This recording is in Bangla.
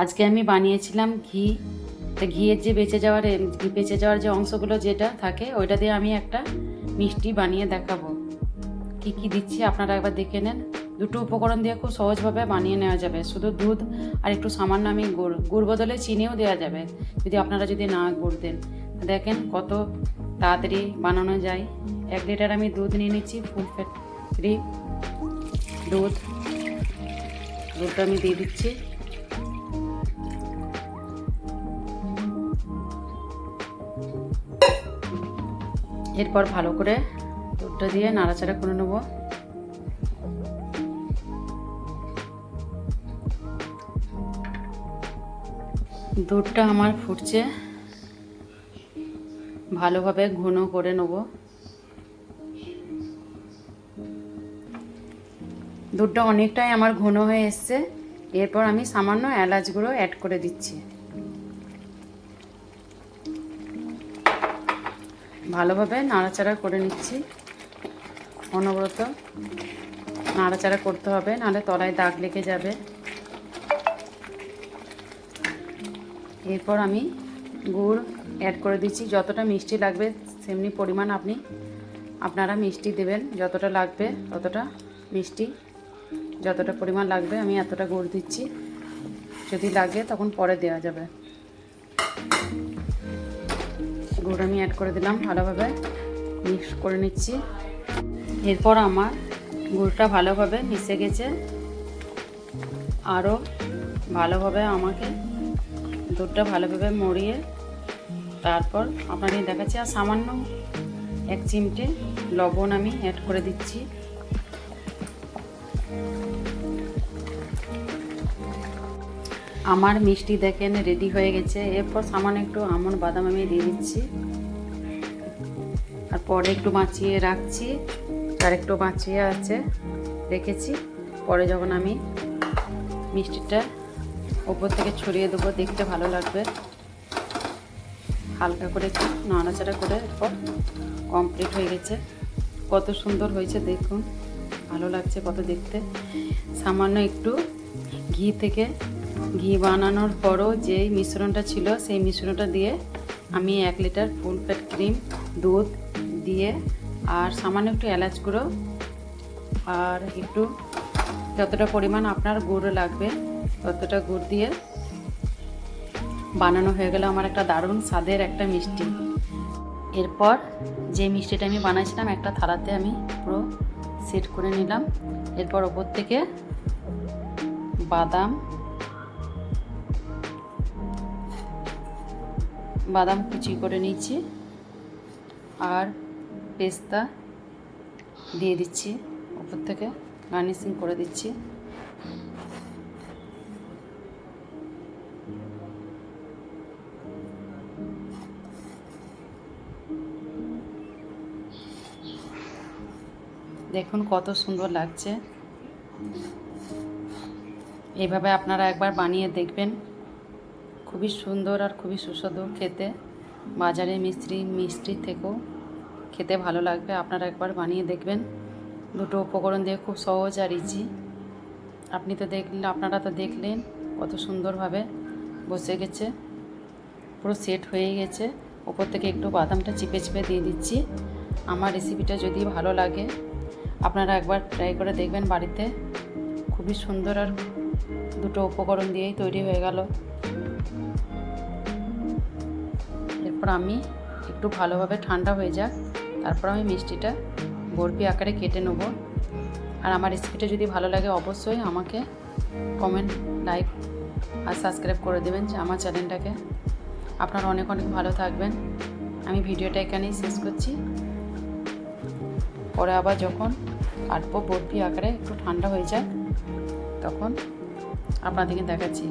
আজকে আমি বানিয়েছিলাম ঘি। তা ঘিয়ের যে বেঁচে যাওয়ার ঘি বেঁচে যাওয়ার যে অংশগুলো যেটা থাকে, ওইটা দিয়ে আমি একটা মিষ্টি বানিয়ে দেখাবো। কি কি দিচ্ছি আপনারা একবার দেখে নেন। দুটো উপকরণ দিয়ে খুব সহজভাবে বানিয়ে নেওয়া যাবে। শুধু দুধ আর একটু সামান্য আমি গুড় গুড় বদলে চিনিও দেওয়া যাবে, যদি আপনারা যদি না গুড় দেন। দেখেন কত তাড়াতাড়ি বানানো যায়। এক লিটার আমি দুধ নিয়ে নিচ্ছি, ফুল ফ্যাট ফ্রি দুধ। দুধটা আমি দিয়ে দিচ্ছি। এরপর ভালো করে দুধটা দিয়ে নাড়াচাড়া করে নেব। দুধটা আমার ফুটছে। ভালোভাবে ঘন করে নেব। দুধটা অনেকটাই আমার ঘন হয়ে এসছে। এরপর আমি সামান্য এলাচ গুঁড়ো অ্যাড করে দিচ্ছি। ভালোভাবে নাড়াচাড়া করে নিচ্ছি। অনবরত নাড়াচাড়া করতে হবে, নাহলে তলায় দাগ লেগে যাবে। এরপর আমি গুড় অ্যাড করে দিচ্ছি। যতটা মিষ্টি লাগবে, সেমনি পরিমাণ আপনি, আপনারা মিষ্টি দেবেন। যতটা লাগবে, ততটা মিষ্টি, যতটা পরিমাণ লাগবে আমি এতটা গুড় দিচ্ছি। যদি লাগে তখন পরে দেওয়া যাবে। গুড় আমি অ্যাড করে দিলাম ভালোভাবে। মিক্স করে নিচ্ছি। এরপর আমার গুড়টা ভালোভাবে মিশে গেছে। আরও ভালোভাবে আমাকে দুধটা ভালোভাবে মরিয়ে তারপর আপনাকে দেখাচ্ছি, আর সামান্য এক চিমটে লবণ আমি অ্যাড করে দিচ্ছি। আমার মিষ্টি দেখেন রেডি হয়ে গেছে। এরপর সামান্য একটু আমন বাদাম আমি দিয়ে দিচ্ছি। আর পরে একটু বাঁচিয়ে রাখছি। আর একটু বাঁচিয়ে আছে, রেখেছি। পরে যখন আমি মিষ্টিটা ওপর থেকে ছড়িয়ে দেবো, দেখতে ভালো লাগবে। হালকা করে একটু নাড়াচাড়া করে এরপর কমপ্লিট হয়ে গেছে। কত সুন্দর হয়েছে, দেখুন। ভালো লাগছে কত দেখতে। সামান্য একটু ঘি থেকে ঘি বানানোর পরও যে মিশ্রণটা ছিল, সেই মিশ্রণটা দিয়ে আমি এক লিটার ফুল ফ্যাট ক্রিম, দুধ দিয়ে আর সামান্য একটু এলাচ গুঁড়ো আর একটু যতটা পরিমাণ আপনার গুড় লাগবে ততটা গুড় দিয়ে বানানো হয়ে গেল আমার একটা দারুণ স্বাদের একটা মিষ্টি। এরপর যে মিষ্টিটা আমি বানাইছিলাম একটা থালাতে আমি পুরো সেট করে নিলাম। এরপর ওপর থেকে বাদাম বাদাম কুচি করে নিচ্ছি। আর পেস্তা দিয়ে দিচ্ছি, ওপর থেকে গার্নিশিং করে দিচ্ছি। দেখুন কত সুন্দর লাগছে। এইভাবে আপনারা একবার বানিয়ে দেখবেন। খুবই সুন্দর আর খুবই সুস্বাদু খেতে। বাজারে মিস্ত্রি মিষ্টি থেকেও খেতে ভালো লাগবে। আপনারা একবার বানিয়ে দেখবেন। দুটো উপকরণ দিয়ে খুব সহজ আর ইজি আপনি তো দেখলেন, আপনারা তো দেখলেন কত সুন্দরভাবে বসে গেছে। পুরো সেট হয়ে গেছে। ওপর থেকে একটু বাদামটা চিপে চিপে দিয়ে দিচ্ছি। আমার রেসিপিটা যদি ভালো লাগে, আপনারা একবার ট্রাই করে দেখবেন বাড়িতে। খুবই সুন্দর আর দুটো উপকরণ দিয়েই তৈরি হয়ে গেল। এরপর আমি একটু ভালোভাবে ঠান্ডা হয়ে যাক। তারপর আমি মিষ্টিটা বরফি আকারে কেটে নেব। আর আমার রেসিপিটা যদি ভালো লাগে অবশ্যই আমাকে কমেন্ট লাইক আর সাবস্ক্রাইব করে দেবেন যে আমার চ্যানেলটাকে। আপনারা অনেক অনেক ভালো থাকবেন। আমি ভিডিওটা এখানেই শেষ করছি। পরে আবার যখন কাটবো বরফি আকারে একটু ঠান্ডা হয়ে যাক, তখন আপনাদেরকে দেখাচ্ছি।